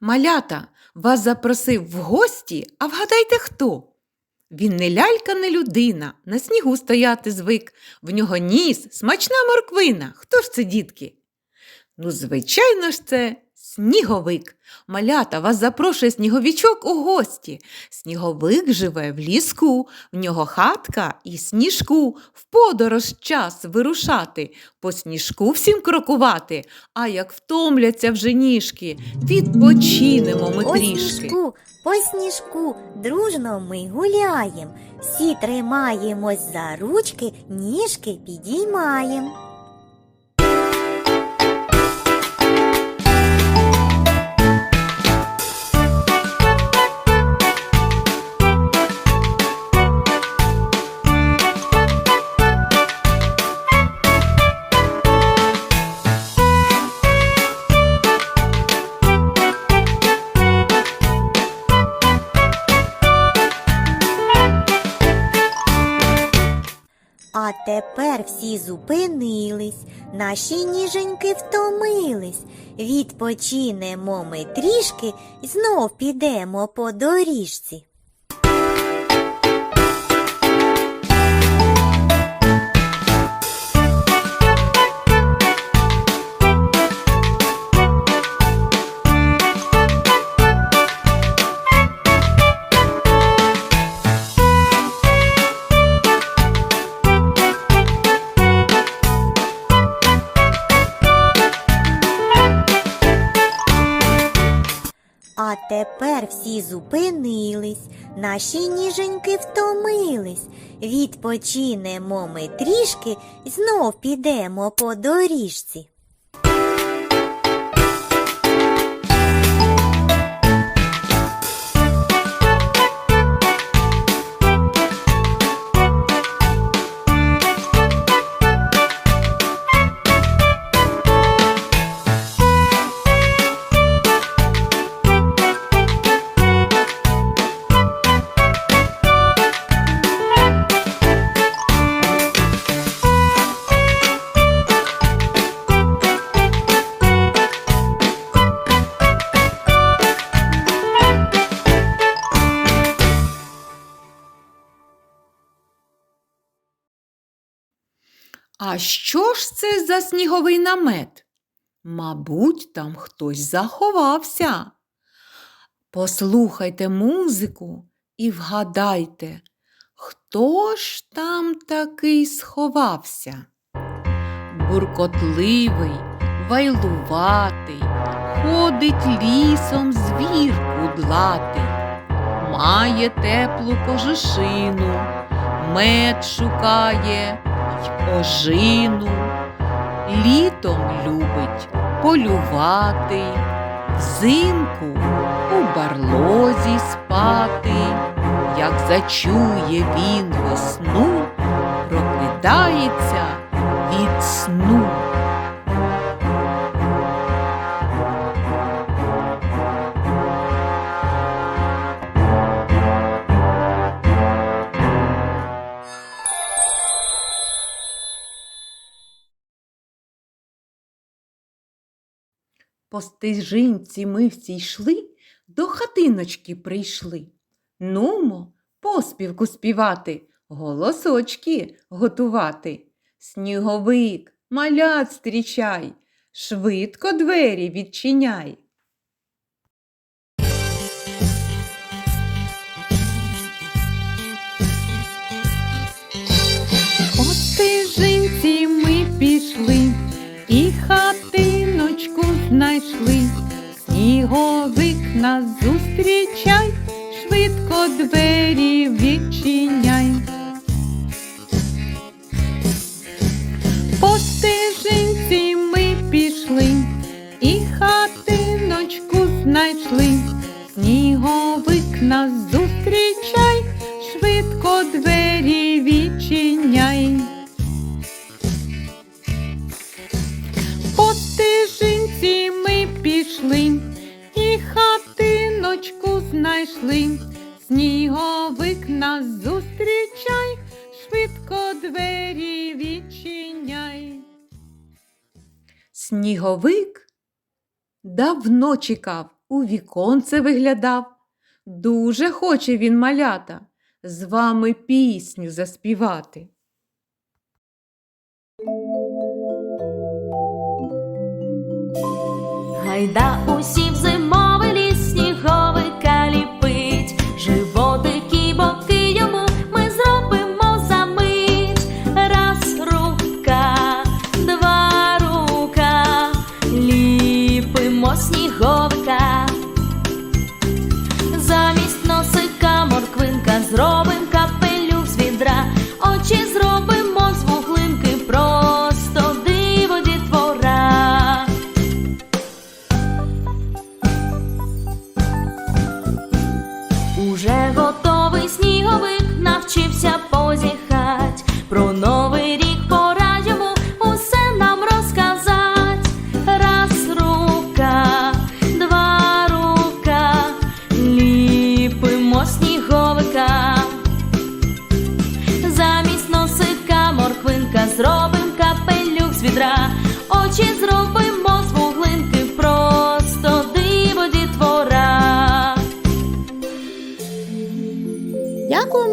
Малята вас запросив в гості, а вгадайте хто? Він не лялька, не людина, на снігу стояти звик, в нього ніс, смачна морквина. Хто ж це, дітки? Ну, звичайно ж, це сніговик. Малята вас запрошує сніговічок у гості. Сніговик живе в ліску, в нього хатка і сніжку, в подорож час вирушати, по сніжку всім крокувати, а як втомляться вже ніжки, відпочинемо ми По трішки. сніжку, по сніжку, дружно ми гуляєм. Всі тримаємось за ручки, ніжки підіймаєм. А тепер всі зупинились, наші ніженьки втомились. Відпочинемо ми трішки знов підемо по доріжці. А тепер всі зупинились, наші ніженьки втомились. Відпочинемо ми трішки знов підемо по доріжці. А що ж це за сніговий намет? Мабуть, там хтось заховався. Послухайте музику і вгадайте, хто ж там такий сховався? Буркотливий, вайлуватий, ходить лісом звір кудлатий, має теплу кожушину, мед шукає й ожину, літом любить полювати, взимку у барлозі спати, як зачує він весну, прокидається від сну. По стежинці ми всі йшли, до хатиночки прийшли. Нумо, поспівку співати, голосочки готувати. Сніговик, малят зустрічай, швидко двері відчиняй. Сніговик нас зустрічай, швидко двері відчиняй. По стежинці ми пішли і хатиночку знайшли. Сніговик нас зустрічай, швидко двері відчиняй. Хатиночку знайшли. Сніговик нас зустрічай, швидко двері відчиняй. Сніговик давно чекав у віконце виглядав. Дуже хоче він малята з вами пісню заспівати. Гайда усі в зимовий морквинка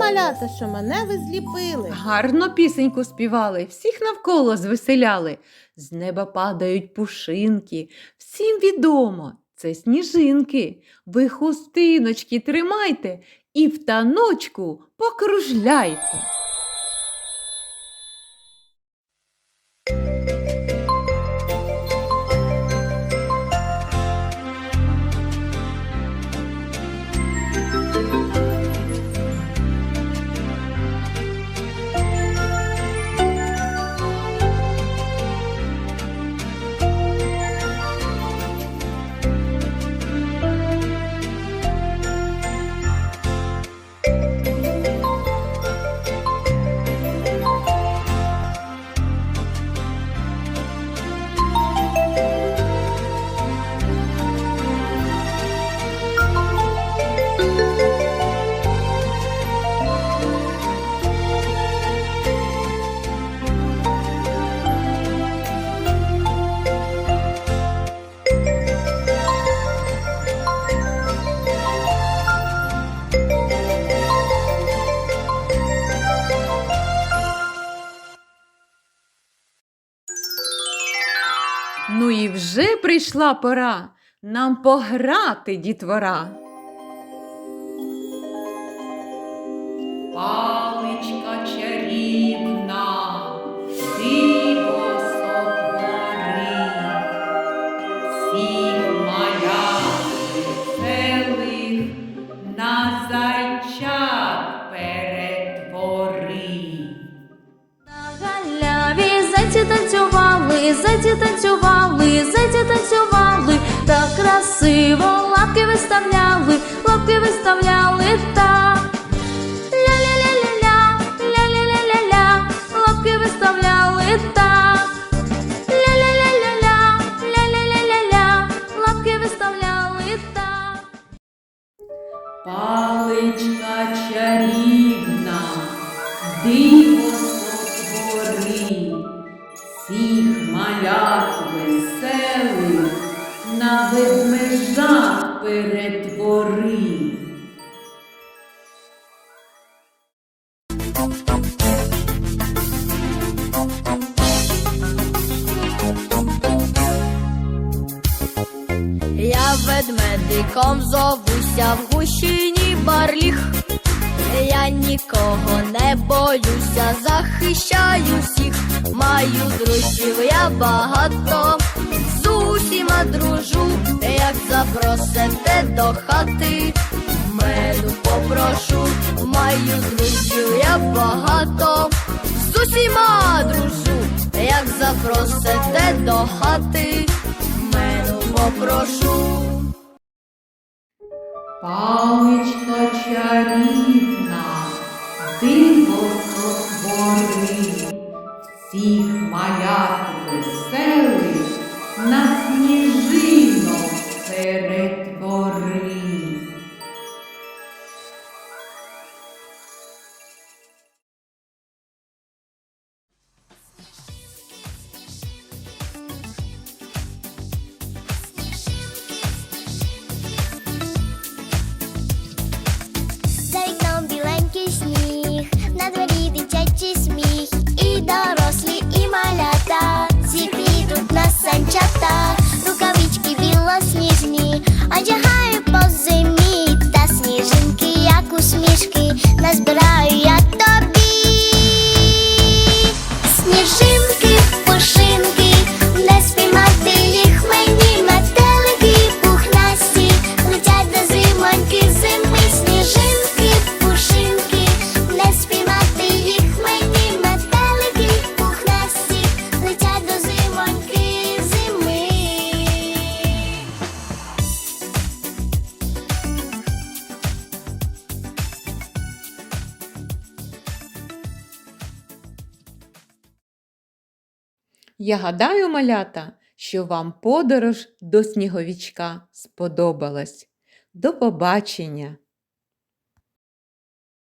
малята, що мене ви зліпили. Гарно пісеньку співали, всіх навколо звеселяли. З неба падають пушинки. Всім відомо, це сніжинки. Ви хустиночки тримайте і в таночку покружляйте. Ну і вже прийшла пора нам пограти, дітвора. На зайчат перетвори. На галяві зайці танцювали, зайці танцювали, зайці танцювали, всіх малят веселих на ведмежат перетвори. Я ведмедиком зовуся в гущині барліг. Я нікого не боюся, захищаю всіх, маю друзів я багато, з усіма дружу, як запросите до хати, меду попрошу, маю друзів я багато, з усіма дружу, як запросите до хати, меду попрошу. Паличка чарівна, диво сотвори, всіх малят веселих But I. Я гадаю, малята, що вам подорож до сніговічка сподобалась. До побачення!